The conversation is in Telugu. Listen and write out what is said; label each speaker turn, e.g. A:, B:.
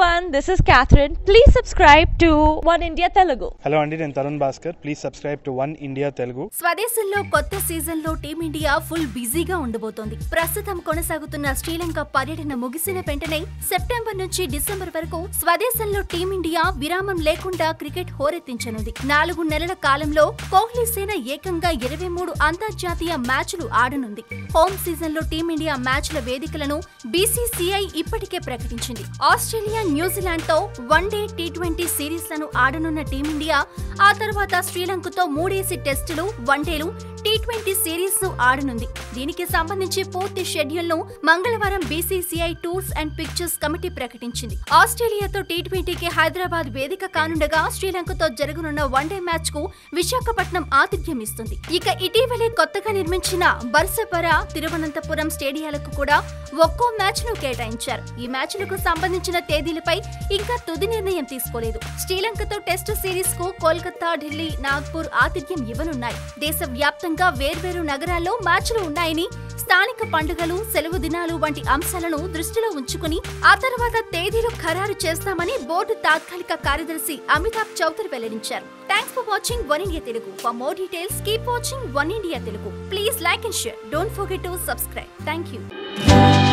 A: everyone, this is Catherine. Please subscribe to One India Telugu.
B: Hello అండి నేను Tarun Bhaskar please subscribe to One India Telugu
C: స్వదేశంలో కొత్త సీజన్లో టీమిండియా ఫుల్ బిజీగా ఉండబోతోంది. ప్రస్తుతం కొనసాగుతున్న శ్రీలంక పర్యటన ముగిసిన వెంటనే సెప్టెంబర్ నుంచి డిసెంబర్ వరకు స్వదేశంలో టీమిండియా విరామం లేకుండా క్రికెట్ హోరెత్తించనుంది. నాలుగు నెలల కాలంలో కోహ్లీ సేన ఏకంగా ఇరవై మూడు అంతర్జాతీయ మ్యాచ్లు ఆడనుంది. హోమ్ సీజన్లో టీమిండియా మ్యాచ్ల వేదికలను బీసీసీఐ ఇప్పటికే ప్రకటించింది. ఆస్ట్రేలియా న్యూజిలాండ్తో one day one day T twenty సిరీస్లను ఆడనున్న టీమిండియా ఆ తర్వాత శ్రీలంకతో మూడేసి టెస్టులు వన్డేలు టీ ట్వంటీ సిరీస్ ఆడనుంది. దీనికి సంబంధించి పూర్తి షెడ్యూల్ను మంగళవారం BCCI tours and pictures committee ప్రకటించింది. ఆస్ట్రేలియాతో టీ ట్వంటీకి హైదరాబాద్ వేదిక కానుండగా శ్రీలంకతో జరగనున్న వన్డే మ్యాచ్కు విశాఖపట్నం ఆతిథ్యం ఇస్తుంది ఇక ఇటీవలే కొత్తగా నిర్మించిన బర్సపర తిరువనంతపురం స్టేడియాలకు కూడా ఒక్కో మ్యాచ్ను కేటాయించారు. ఈ మ్యాచ్లకు సంబంధించిన తేదీలపై ఇంకా తుది నిర్ణయం తీసుకోలేదు. శ్రీలంకతో టెస్ట్ సిరీస్కు కోల్కతా ఢిల్లీ నాగ్పూర్ ఆతిథ్యం ఇవ్వనున్నాయి. దేశవ్యాప్తంగా వేర్వేరు నగరాల్లో మ్యాచ్లు ఉన్నాయని స్థానిక పండుగలు సెలవు దినాలు వంటి అంశాలను దృష్టిలో ఉంచుకుని ఆ తర్వాత తేదీలు ఖరారు చేస్తామని బోర్డు తాత్కాలిక కార్యదర్శి అమితాబ్ చౌదరి వెల్లడించారు. Thanks for watching One India Telugu for more details keep watching One India Telugu please like and share don't forget to subscribe thank you